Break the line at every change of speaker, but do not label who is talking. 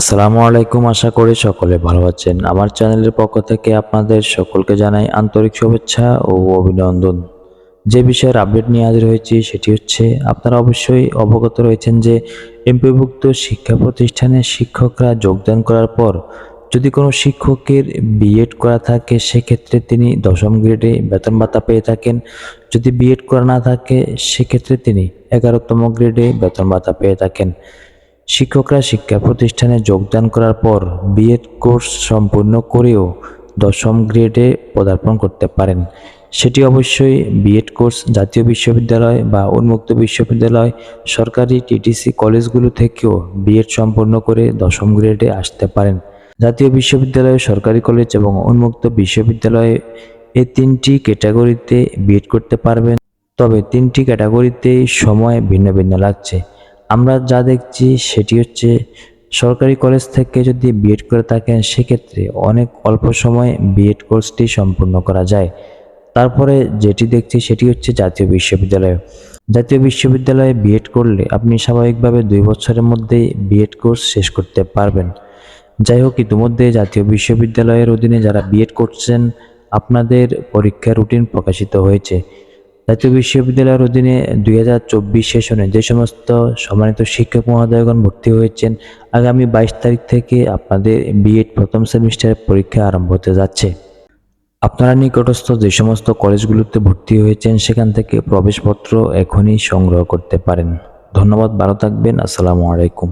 আসসালামু আলাইকুম, আশা করি সকলে ভালো আছেন। আমার চ্যানেলের পক্ষ থেকে আপনাদের সকলকে জানাই আন্তরিক শুভেচ্ছা ও অভিনন্দন। যে বিষয়ের আপডেট নিয়ে হাজির হয়েছি সেটি হচ্ছে, আপনারা অবশ্যই অবগত রয়েছেন যে এমপিভুক্ত শিক্ষা প্রতিষ্ঠানে শিক্ষকরা যোগদান করার পর যদি কোনো শিক্ষকের বিএড করা থাকে, সেক্ষেত্রে তিনি দশম গ্রেডে বেতন ভাতা পেয়ে থাকেন। যদি বিএড করা না থাকে, সেক্ষেত্রে তিনি এগারোতম গ্রেডে বেতন ভাতা পেয়ে থাকেন। শিক্ষকরা শিক্ষা প্রতিষ্ঠানে যোগদান করার পর বিএড কোর্স সম্পূর্ণ করেও দশম গ্রেডে পদার্পণ করতে পারেন। সেটি অবশ্যই বিএড কোর্স জাতীয় বিশ্ববিদ্যালয় বা উন্মুক্ত বিশ্ববিদ্যালয়, সরকারি টিটিসি কলেজগুলো থেকেও বিএড সম্পন্ন করে দশম গ্রেডে আসতে পারেন। জাতীয় বিশ্ববিদ্যালয়, সরকারি কলেজ এবং উন্মুক্ত বিশ্ববিদ্যালয়ে এই তিনটি ক্যাটাগরিতে বিএড করতে পারবেন। তবে তিনটি ক্যাটাগরিতেই সময় ভিন্ন ভিন্ন লাগছে। আমরা যা দেখছি সেটি হচ্ছে সরকারি কলেজ থেকে যদি বিএড করে থাকেন, সেক্ষেত্রে অনেক অল্প সময়ে বিএড কোর্সটি সম্পূর্ণ করা যায়। তারপরে যেটি দেখছি সেটি হচ্ছে জাতীয় বিশ্ববিদ্যালয়। জাতীয় বিশ্ববিদ্যালয়ে বিএড করলে আপনি স্বাভাবিকভাবে দুই বছরের মধ্যেই বিএড কোর্স শেষ করতে পারবেন। যাই হোক, ইতিমধ্যে জাতীয় বিশ্ববিদ্যালয়ের অধীনে যারা বিএড করছেন, আপনাদের পরীক্ষার রুটিন প্রকাশিত হয়েছে। জাতীয় বিশ্ববিদ্যালয়ের অধীনে দুই হাজার চব্বিশ সেশনে যে সমস্ত সম্মানিত শিক্ষক মহোদয়গণ ভর্তি হয়েছেন, আগামী বাইশ তারিখ থেকে আপনাদের বিএড প্রথম সেমিস্টারের পরীক্ষা আরম্ভ হতে যাচ্ছে। আপনারা নিকটস্থ যে সমস্ত কলেজগুলোতে ভর্তি হয়েছেন, সেখান থেকে প্রবেশপত্র এখনই সংগ্রহ করতে পারেন। ধন্যবাদ, ভালো থাকবেন, আসসালামু আলাইকুম।